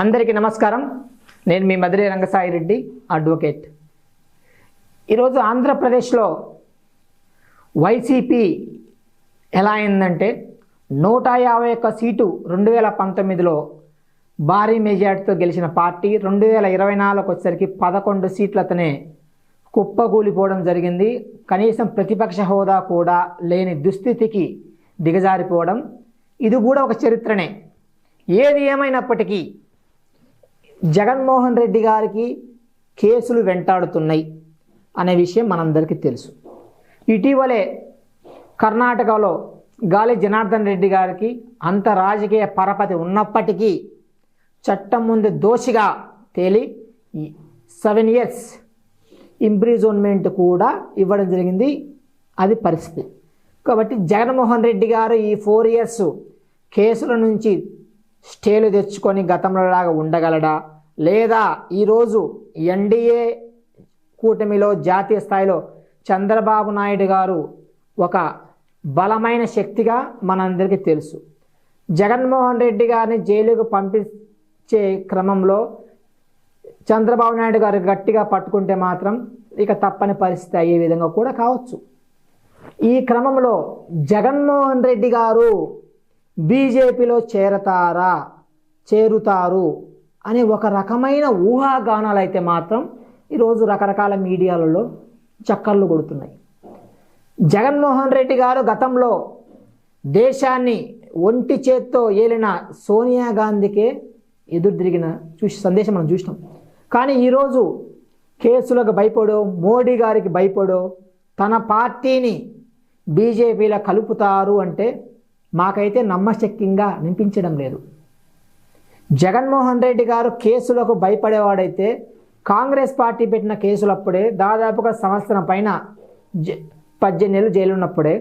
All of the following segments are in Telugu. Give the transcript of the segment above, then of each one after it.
అందరికీ నమస్కారం. నేను మీ మధుரை రంగసాయి రెడ్డి అడ్వకేట్. ఈరోజు ఆంధ్రప్రదేశ్లో వైసీపీ ఎలా అయిందంటే నూట యాభై ఒక్క సీటు రెండు వేల పంతొమ్మిదిలో భారీ మెజార్టీతో గెలిచిన పార్టీ రెండు వేల ఇరవై నాలుగుకి వచ్చేసరికి పదకొండు సీట్లతోనే కుప్పకూలిపోవడం జరిగింది. కనీసం ప్రతిపక్ష హోదా కూడా లేని దుస్థితికి దిగజారిపోవడం. ఇది కూడా ఒక చరిత్రనే. ఏది ఏమైనప్పటికీ జగన్మోహన్ రెడ్డి గారికి కేసులు వెంటాడుతున్నాయి అనే విషయం మనందరికీ తెలుసు. ఇటీవలే కర్ణాటకలో గాలి జనార్దన్ రెడ్డి గారికి అంత రాజకీయ పరపతి ఉన్నప్పటికీ చట్టం ముందు దోషిగా తేలి సెవెన్ ఇయర్స్ ఇంప్రిజోన్మెంట్ కూడా ఇవ్వడం జరిగింది. అది పరిస్థితి. కాబట్టి జగన్మోహన్ రెడ్డి గారు ఈ ఫోర్ ఇయర్స్ కేసుల నుంచి స్టేలు తెచ్చుకొని గతంలో లాగా ఉండగలడా? లేదా ఈరోజు ఎన్డీఏ కూటమిలో జాతీయ స్థాయిలో చంద్రబాబు నాయుడు గారు ఒక బలమైన శక్తిగా మనందరికీ తెలుసు. జగన్మోహన్ రెడ్డి గారిని జైలుకు పంపించే క్రమంలో చంద్రబాబు నాయుడు గారు గట్టిగా పట్టుకుంటే మాత్రం ఇక తప్పని పరిస్థితి అయ్యే విధంగా కూడా కావచ్చు. ఈ క్రమంలో జగన్మోహన్ రెడ్డి గారు బీజేపీలో చేరతారా చేరుతారు అనే ఒక రకమైన ఊహాగానాలు అయితే మాత్రం ఈరోజు రకరకాల మీడియాలలో చక్కర్లు కొడుతున్నాయి. జగన్మోహన్ రెడ్డి గారు గతంలో దేశాన్ని ఒంటి చేత్తో ఏలిన సోనియా గాంధీకే ఎదురు తిరిగిన చూసి సందేశం మనం చూసినాం. కానీ ఈరోజు కేసులకు భయపడో మోడీ గారికి భయపడో తన పార్టీని బీజేపీలో కలుపుతారు అంటే మాకైతే నమ్మశక్యంగా అనిపించడం లేదు. జగన్మోహన్ రెడ్డి గారు కేసులకు భయపడేవాడైతే కాంగ్రెస్ పార్టీ పెట్టిన కేసులప్పుడే దాదాపుగా సంవత్సరం పైన జ పద్దెనిమిది నెలలు జైలు ఉన్నప్పుడే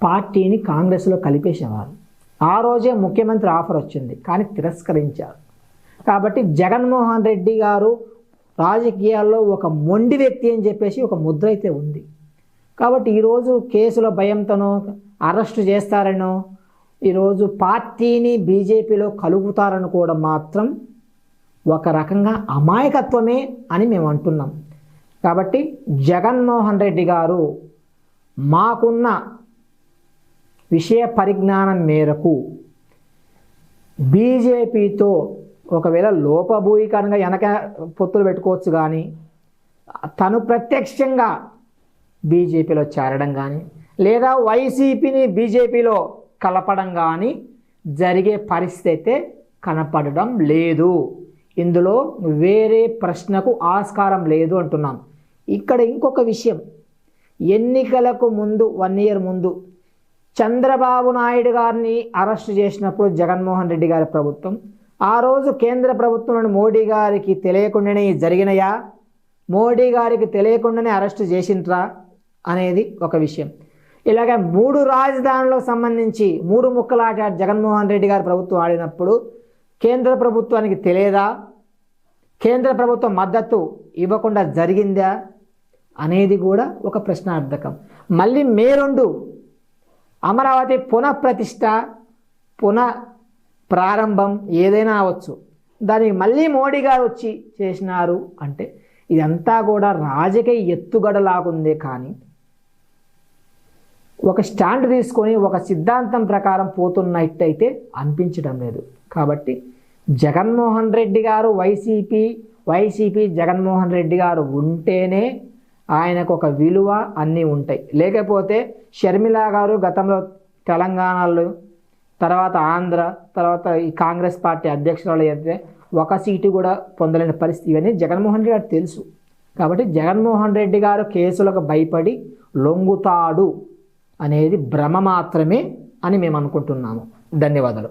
పార్టీని కాంగ్రెస్లో కలిపేసేవారు. ఆ రోజే ముఖ్యమంత్రి ఆఫర్ వచ్చింది కానీ తిరస్కరించారు. కాబట్టి జగన్మోహన్ రెడ్డి గారు రాజకీయాల్లో ఒక మొండి వ్యక్తి అని చెప్పేసి ఒక ముద్ర అయితే ఉంది. కాబట్టి ఈరోజు కేసుల భయంతోనో అరెస్టు చేస్తారనో ఈరోజు పార్టీని బీజేపీలో కలుపుతారనుకోవడం మాత్రం ఒక రకంగా అమాయకత్వమే అని మేము అంటున్నాం. కాబట్టి జగన్మోహన్ రెడ్డి గారు మాకున్న విషయ పరిజ్ఞానం మేరకు బీజేపీతో ఒకవేళ లోపభూయికంగా వెనక పొత్తులు పెట్టుకోవచ్చు కానీ తను ప్రత్యక్షంగా బీజేపీలో చేరడం కానీ లేదా వైసీపీని బీజేపీలో కలపడం కానీ జరిగే పరిస్థితి అయితే కనపడడం లేదు. ఇందులో వేరే ప్రశ్నకు ఆస్కారం లేదు అంటున్నాం. ఇక్కడ ఇంకొక విషయం. ఎన్నికలకు ముందు వన్ ఇయర్ ముందు చంద్రబాబు నాయుడు గారిని అరెస్ట్ చేసినప్పుడు జగన్మోహన్ రెడ్డి గారి ప్రభుత్వం ఆ రోజు కేంద్ర ప్రభుత్వంలోని మోడీ గారికి తెలియకుండానే జరిగినయా? మోడీ గారికి తెలియకుండానే అరెస్ట్ చేసింట్రా అనేది ఒక విషయం. ఇలాగ మూడు రాజధానులకు సంబంధించి మూడు ముక్కలాట జగన్మోహన్ రెడ్డి గారు ప్రభుత్వం ఆడినప్పుడు కేంద్ర ప్రభుత్వానికి తెలియదా? కేంద్ర ప్రభుత్వం మద్దతు ఇవ్వకుండా జరిగిందా? అనేది కూడా ఒక ప్రశ్నార్థకం. మళ్ళీ మే రెండు అమరావతి పునఃప్రతిష్ట పునః ప్రారంభం ఏదైనా అవ్వచ్చు. దానికి మళ్ళీ మోడీ గారు వచ్చి చేసినారు అంటే ఇదంతా కూడా రాజకీయ ఎత్తుగడలాగుందే కానీ ఒక స్టాండ్ తీసుకొని ఒక సిద్ధాంతం ప్రకారం పోతున్నట్టయితే అనిపించడం లేదు. కాబట్టి జగన్మోహన్ రెడ్డి గారు వైసీపీ వైసీపీ జగన్మోహన్ రెడ్డి గారు ఉంటేనే ఆయనకు ఒక విలువ అన్నీ ఉంటాయి. లేకపోతే షర్మిల గారు గతంలో తెలంగాణలో తర్వాత ఆంధ్ర తర్వాత ఈ కాంగ్రెస్ పార్టీ అధ్యక్షురాలు అయితే ఒక సీటు కూడా పొందలేని పరిస్థితి. ఇవన్నీ జగన్మోహన్ రెడ్డి గారు తెలుసు. కాబట్టి జగన్మోహన్ రెడ్డి గారు కేసులకు భయపడి లొంగుతాడు. అనేది భ్రమ మాత్రమే అని మేము అనుకుంటున్నాము ధన్యవాదాలు.